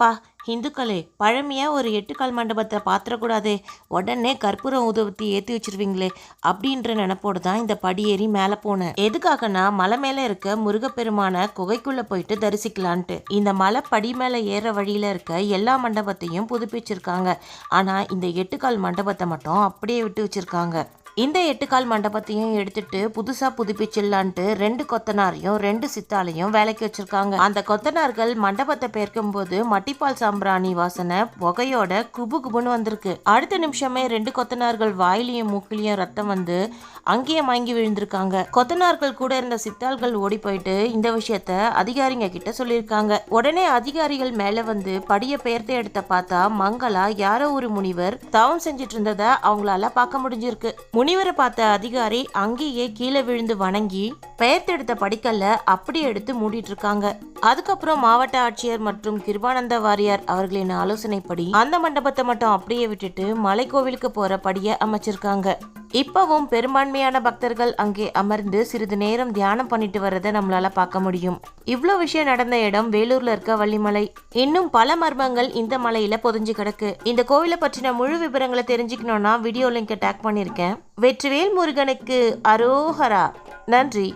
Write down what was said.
பா இந்துக்களே பழமையாக ஒரு எட்டுக்கால் மண்டபத்தை பாத்திரக்கூடாதே. உடனே கற்பூரம் உதவத்தி ஏற்றி வச்சிருவீங்களே அப்படின்ற நினப்போடு தான் இந்த படியேறி மேலே போனேன். எதுக்காகனா மலை மேலே இருக்க முருகப்பெருமான குகைக்குள்ளே போயிட்டு தரிசிக்கலான்ட்டு. இந்த மலை படி மேலே ஏற வழியில் இருக்க எல்லா மண்டபத்தையும் புதுப்பிச்சிருக்காங்க. ஆனால் இந்த எட்டுக்கால் மண்டபத்தை மட்டும் அப்படியே விட்டு வச்சுருக்காங்க. இந்த எட்டுக்கால் மண்டபத்தையும் எடுத்துட்டு புதுசா புதுப்பிச்சிடலான்ட்டு ரெண்டு கொத்தனாரையும் ரெண்டு சித்தாலையும் வேலைக்கு வச்சிருக்காங்க. அந்த கொத்தனார்கள் மண்டபத்தை பெயர்க்கும் போது மட்டிப்பால் சாம்பிராணி வாசனை புகையோட குபு குபுன்னு வந்திருக்கு. அடுத்த நிமிஷமே ரெண்டு கொத்தனார்கள் வாயிலையும் மூக்கிலையும் ரத்தம் வந்து அங்கேயே மயங்கி விழுந்திருக்காங்க. கொத்தனார்கள் கூட இருந்த சித்தாள்கள் ஓடி போயிட்டு இந்த விஷயத்த அதிகாரிங்க கிட்ட சொல்லியிருக்காங்க. உடனே அதிகாரிகள் மேல வந்து படிய பெயர்த்து எடுத்த பார்த்தா மங்களா யாரோ ஒரு முனிவர் தவம் செஞ்சிட்டு இருந்ததை அவங்களால பார்க்க முடிஞ்சிருக்கு. முனி முனிவரை பார்த்த அதிகாரி அங்கேயே கீழே விழுந்து வணங்கி பெயர்த்தெடுத்த படிக்கல்ல அப்படியே எடுத்து மூடிட்டு இருக்காங்க. அதுக்கப்புறம் மாவட்ட ஆட்சியர் மற்றும் கிருபானந்த வாரியார் அவர்களின் ஆலோசனைப்படி அந்த மண்டபத்தை மட்டும் அப்படியே விட்டுட்டு மலைக்கோவிலுக்கு போற படிய அமைச்சிருக்காங்க. இப்பவும் பெரும்பான்மையான பக்தர்கள் அங்கே அமர்ந்து சிறிது நேரம் தியானம் பண்ணிட்டு வர்றதை நம்மளால பார்க்க முடியும். இவ்வளோ விஷயம் நடந்த இடம் வேலூர்ல இருக்க வள்ளிமலை. இன்னும் பல மர்மங்கள் இந்த மலையில பொதிஞ்சு கிடக்கு. இந்த கோவிலை பற்றின முழு விவரங்களை தெரிஞ்சுக்கணும்னா வீடியோ லிங்க் டேக் பண்ணியிருக்கேன். வெற்றிவேல் முருகனுக்கு அரோஹரா. நன்றி.